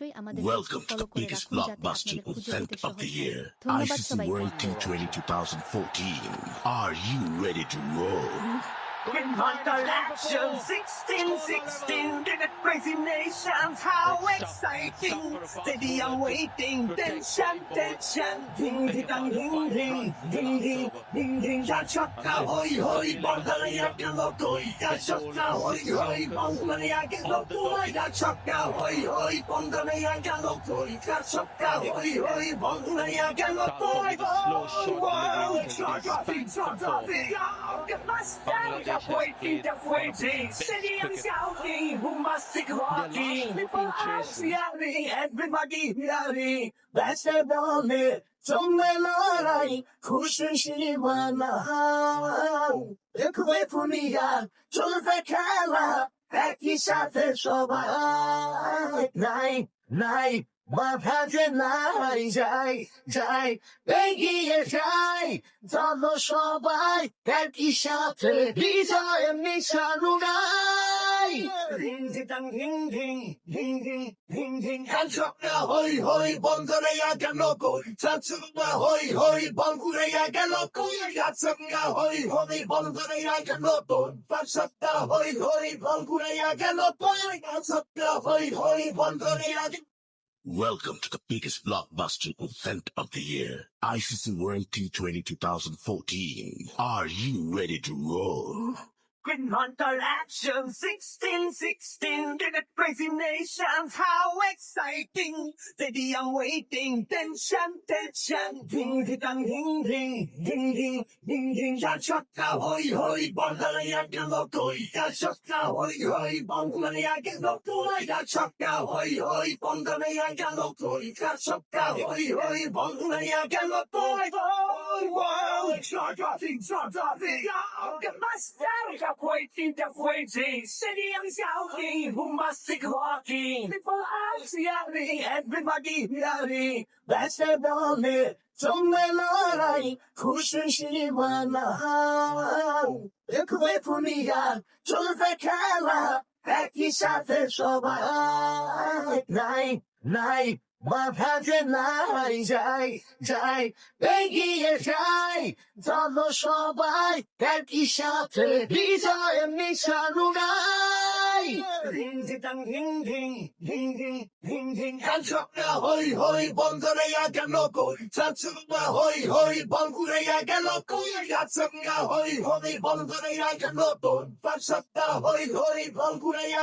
অবশ্যই আমাদের Welcome to follow the করে biggest রাখুন যাতে blockbuster আপনাদের খুঁজে event পেতে of the সহজ হয় year, ধন্যবাদ ICC সবাইকে World T20 2014. Are you ready to roll? With my collection 16, 16, did it crazy nations, how exciting! Steady I'm waiting, tension, tension, ding ding ding ding, ding ding, ding ding, ya chaka hoy hoy, bangala ya que lo doy, ya chaka hoy hoy, bangala ya que lo doy, ya chaka hoy hoy, bangala ya que lo doy, ya chaka hoy hoy, bangala ya que lo doy, oh wow, cha cha ding cha cha ding, get my style, ya waiting, ya waiting, steady I'm shouting, who must be rocking, people are yelling, everybody yelling, that's the moment. 정말 너라이 구순시와나 그의 분이야 졸백해라 백기샷을 쏘봐 나이 나이 মাথা যে নাই যাই যাই, এগিয়ে যাই। ধন্য সবাই হই হই বন্ধরে আগে লোক চাচুকা হই হই বন্ধুরে আগে লোক চাচুকা হই হই হই হই বন্ধুরে আগে লোক হই হই বন্ধুরে আগে Welcome to the biggest blockbuster event of the year, ICC T20 2014. Are you ready to roll? Hunter Action 16, 16, did it crazy nations, how exciting! Steady I'm waiting, tension, tension, ding ding ding ding, ding ding, ding ding, ya chaka hoy hoy, bangala ya que lo doy, ya chaka hoy hoy, bangala ya que lo doy, ya chaka hoy hoy, bangala ya que lo doy, ya chaka hoy hoy, bangala ya que lo doy, oh wow, cha cha ding cha cha ding, get my style, ya waiting, ya waiting, steady I'm shouting, who must be clocking, people are yelling, everybody yelling, that's the moment. 정말 너라이 구순시와나 그의 분이야 졸백해라 백기샷을 쏘봐 나이 나이 마파제 나이 자이 자 মাথাতে নাই যাই যাই এগিয়ে যাই। ধন্য সবাই একই সাথে বিজয় হই হই বন্ধরে গেল কই? হই হই বন্ধুরে গেল কই? সাতসঙ্গা হই হই বন্ধরে গেল কই?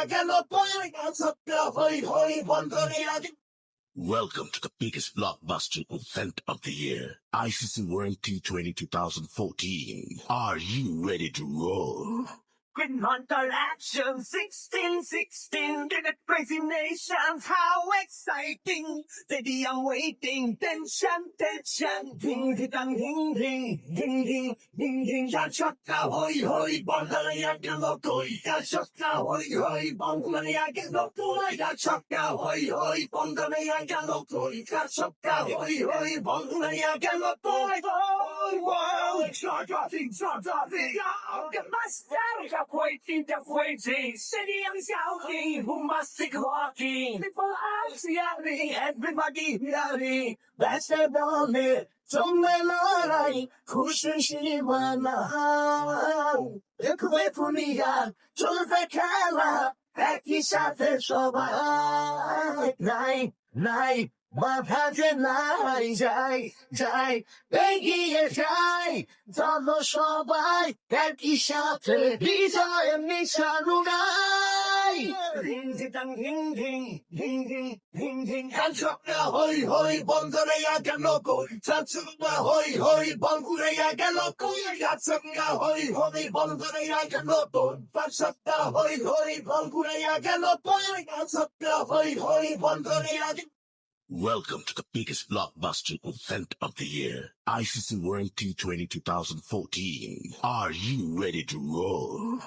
গেল কই? পাঁচ হই হই বন্ধরে Welcome to the biggest blockbuster event of the year, ICC World T20 2014. Are you ready to roll? Green Hunter Action 16, 16, did it crazy nations, how exciting! Steady I'm waiting, tension, tension, ding ding ding ding, ding ding, ding ding, ya chaka hoy hoy, bangala ya que lo doy, ya chaka hoy hoy, bangala ya que lo doy, ya chaka hoy hoy, bangala ya que lo doy, ya chaka hoy hoy, bangala ya que lo doy, oh wow, cha cha ding cha cha ding, get my ya waiting, ya waiting, steady I'm shouting, who must be clocking, people are yelling, everybody yelling, that's the moment. 정말 너라이 구순시와나 그의 분이야 졸백해라 백기샷을 쏘봐 나이 나이 মাথা যে নাই যাই যাই, এগিয়ে যাই। চলো সবাই হই হই, বন্ধুরাইয়া গেল কই? সাতসঙ্গা হই হই, বন্ধুরাইয়া গেল কই? হই হই, বন্ধুরাইয়া গেল কই? সাতসঙ্গা হই হই, বন্ধুরাইয়া Welcome to the biggest blockbuster event of the year, ICC World T20 2014. Are you ready to roll?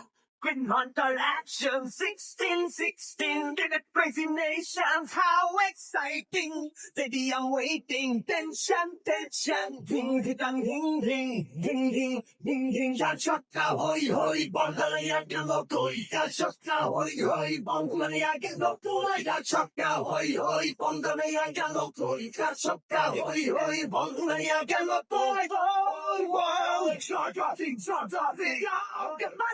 Hunter Action 1616 Did it crazy nations. How exciting. Steady I'm waiting. Tension tension. Ding ding ding ding Ding ding ding ding. Ya shaka hoy hoy Bongala ya que loco Ya shaka hoy hoy Bongala ya que loco Ya shaka hoy hoy Bongala ya que loco Ya shaka hoy hoy Bongala ya que loco Oh wow Start dropping start dropping. Get my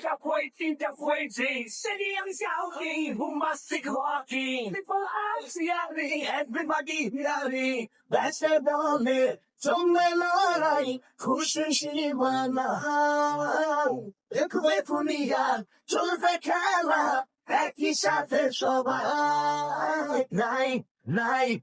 Siya pointing the pointing Singing shouting Humasig walking People are cheering Everybody hearing That's the moment 정말나라이 구순시와 나한 그의 분이야 졸백해라 백기샷을 쏘봐 나이 나이